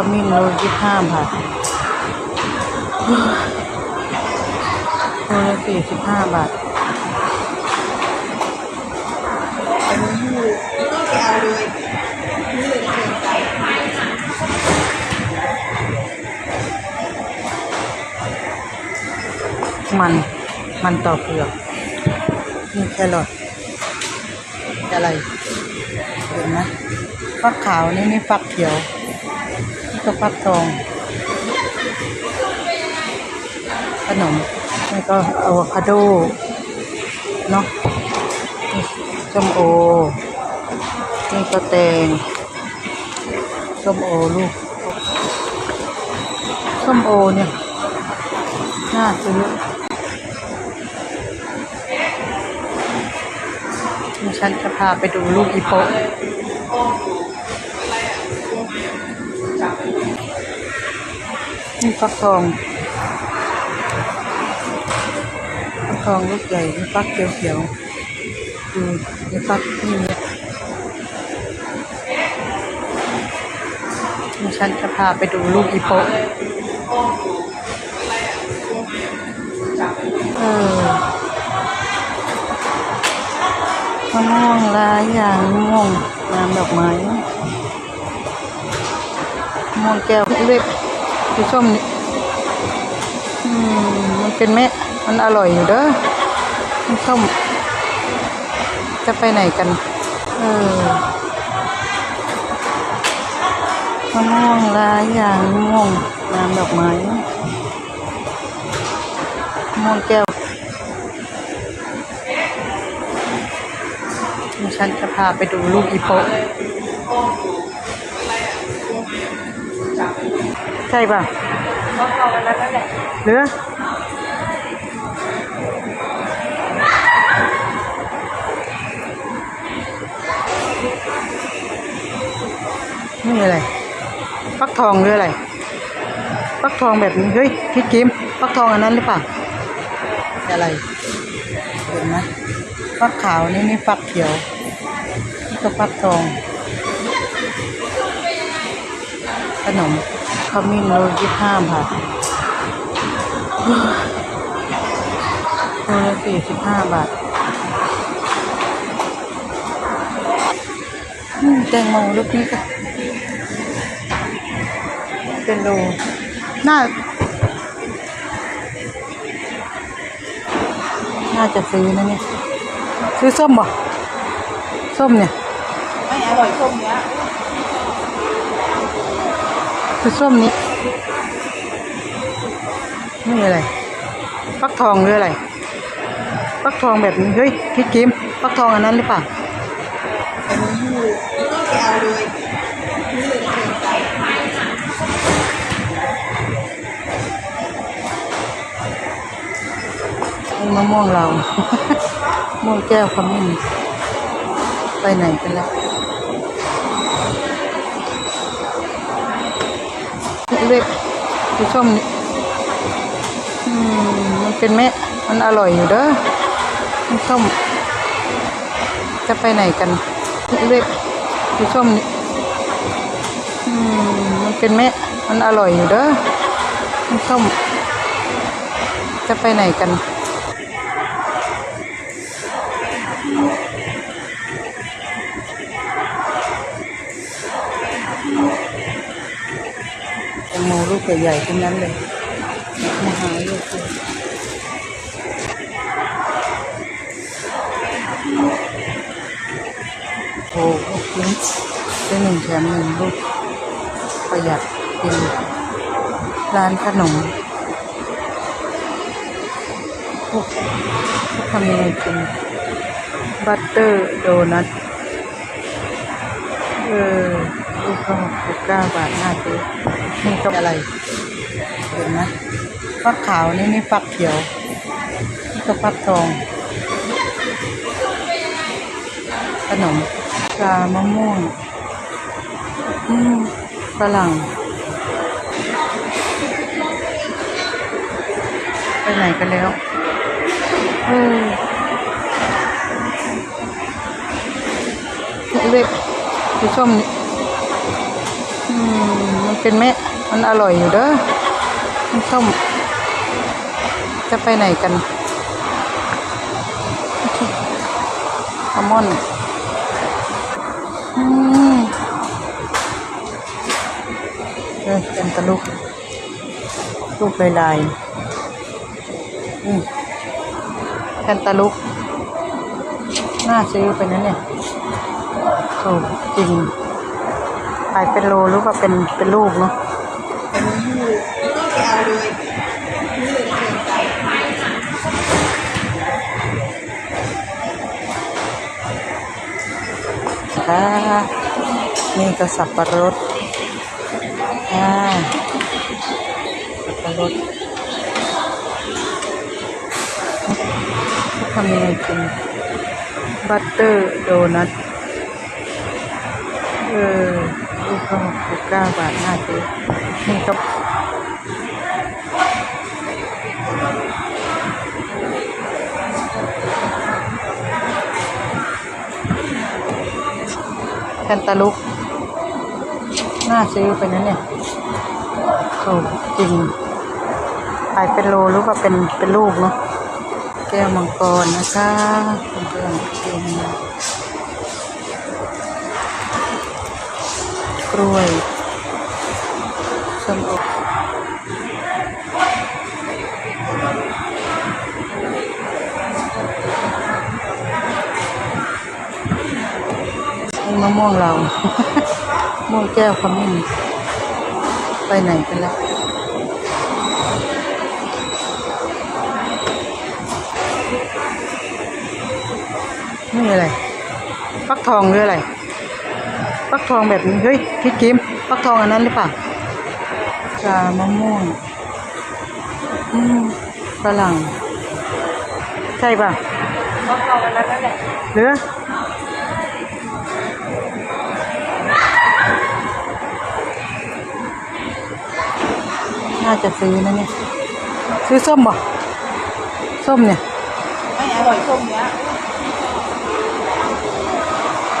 ขมิ้นโลยี่ห้าบาทโลละสี่สิบห้าบาทมัน มันต่อเปลือกนี่แครอทอะไรเห็นไหมฟักขาวนี่นี่ฟักเขียว ก็ฟักทอง ขนมนี่ก็อะโวคาโด เนาะส้มโอ นี่ก็แตงส้มโอลูกส้มโอเนี่ยน่าซื้อดิฉันจะพาไปดูลูกอีโปะ นี่ฟักทองฟักทองลูกใหญ่ฟักเขียวๆดูนี่ฟักนี่เนี่ยฉันจะพาไปดูลูกอีโปะเออมะม่วงลายอย่างมะม่วงน้ำดอกไม้มะม่วงแก้วเล็ก สีส้มนี่อืมมันเป็นเม็ดมันอร่อยอยู่เด้อมันส้ม จะไปไหนกัน เออมะม่วงลายอย่างมะม่วงน้ำดอกไม้มะม่วงแก้วฉันจะพาไปดูลูกอีโป ใช่ป่ะเหรือนี่อะไรฟักทองหรืออะไรฟักทองแบบนี้เฮ้ยพี่กิมฟักทองอันนั้นหรือเปล่าอะไรเห็นไหมฟักขาวนี่นี่ฟักเขียวนี่ก็ฟักทอง ขนมขมิ้นโลยี่ห้าบาทโลละสี่สิบห้าบาทอืมแตงโมลูกนี้ก็เป็นโลน่า น่าจะซื้อนะเนี่ย ซื้อส้มบ่ ส้มเนี่ย ไม่อร่อยส้มเนี้ย คือส้มนี้นี่อะไรฟักทองหรืออะไรฟักทองแบบนี้เฮ้ยพี่กิมฟักทองอันนั้นหรือเปล่าไม่เอาเลยนี่เลยเกินไปนี่มะม่วงเราม่วงแก้วขมิ้นไปไหนกันแล้ว เล็กสีส้มนี่มันเป็นเม็ดมันอร่อยอยู่เด้อมันส้มจะไปไหนกันเล็กสีส้มนี่มันเป็นเม็ดมันอร่อยอยู่เด้อมันส้มจะไปไหนกัน โมลูกใหญ่ๆทั้งนั้นเลยมาหาลูกโอ้ลูกชิ้นได้หนึ่งแถมหนึ่งลูกประหยัดกินร้านขนมพวกทำยังไงกินบัตเตอร์โดนัทเออลูกก็หกเก้าบาทห้าซื้อ นี่ก็อะไร เห็นไหมฟักขาวนี่นี่ฟักเขียว นี่ก็ฟักทอง ขนมชามะม่วงอืมฝรั่งไปไหนกันแล้วเออเล็กสีส้มนี่อืม เป็นเม็ดมันอร่อยอยู่เด้อน้ำส้ม จะไปไหนกันอัลมอนด์อืมเออเป็นตะลุกลูกลายลายอืมแคนตาลุก น่าซื้อไปนะเนี่ยถูกจริงายเป็นโลหรือว่าเป็นเป็นลูกเนาะเป็นหูแกเอาเลยนี่เลยเกินไปค่ะนี่ก็สับปะรดอ่าสับปะรดทำยังไงกินบัตเตอร์โดนัทเออ ลูกก็หกสิบเก้าบาทน่าซื้อนี่ก็แคนตาลุกน่าซื้อไปนะเนี่ยถูกจริงขายเป็นโลหรือว่าเป็นเป็นลูกเนาะแก้วมังกรนะคะเพื่อนๆกิน ล้วยส้มโอมะม่วงเราม่วงแก้วขมิ้นไปไหนกันแล้วนี่อะไรฟักทองหรืออะไร ฟักทองแบบนี้ เฮ้ยพี่กิมฟักทองอันนั้นหรือเปล่าชามะม่วงอืมฝรั่ง ใช่ป่ะก็เอาอันนั้นนั่นแหละหรือน่าจะซื้อนะเนี่ย ซื้อส้มบ่ส้มเนี่ยไม่อร่อยส้มเนี้ย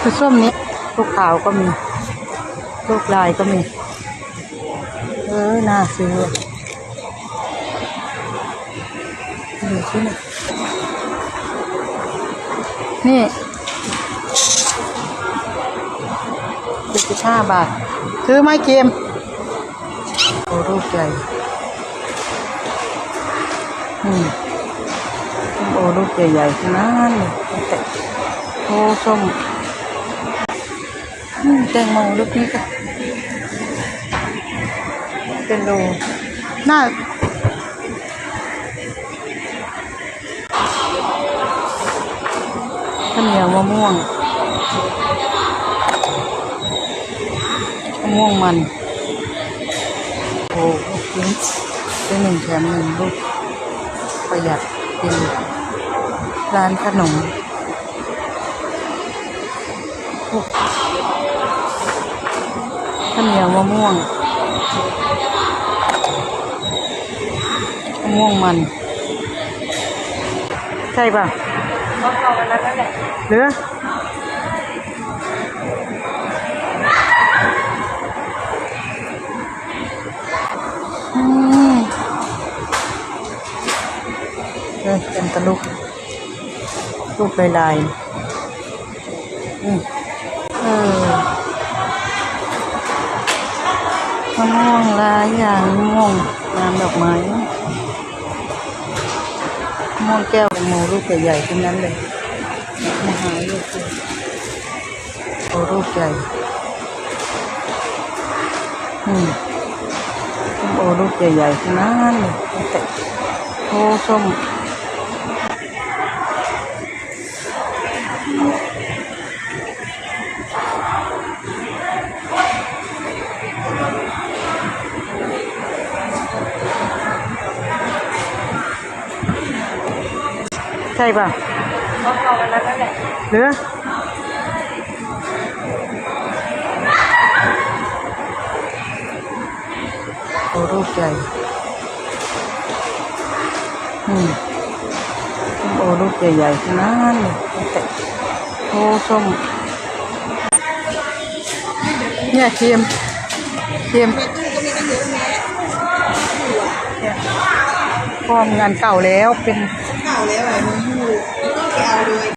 คือส้มนี้ ลูกขาวก็มี ลูกลายก็มี เออ น่าซื้อดูสิเนี่ยนี่สิบห้าบาท ซื้อไหมเกมโอ้รูปใหญ่อืมโอ้รูปใหญ่ๆนั้นแต่โอ้ส้ม แตงโมลูกนี้ก็เป็นโลน่าข้าวเหนียวมะม่วงมะม่วงมัน โอ้โหกินได้หนึ่งแถมหนึ่งลูกประหยัดกินร้านขนม ข้าวเหนียวมะม่วงมะม่วงมัน ใช่ป่ะเหรืออืมเออเป็นตะลุกลูกลายๆอืมเออ มะม่วงลายอย่างมะม่วงน้ำดอกไม้มะม่วงแก้วงโมลูกใหญ่ๆทั้งนั้นเลยมาหาลูกโอ้ลูกใหญ่อืมโอลูกใหญ่ๆทั้งนั้นเลยโอ้ส้ม ช่ป่ะเนื้อโอ้รูปใหญ่อืมโอ้รูปใหญ่ๆทั้งนั้นโอ้ส้มเนี่ยเทียมเทียมพร้อมงานเก่าแล้วเป็นเก่าแล้วอะไรมึง เอาเลย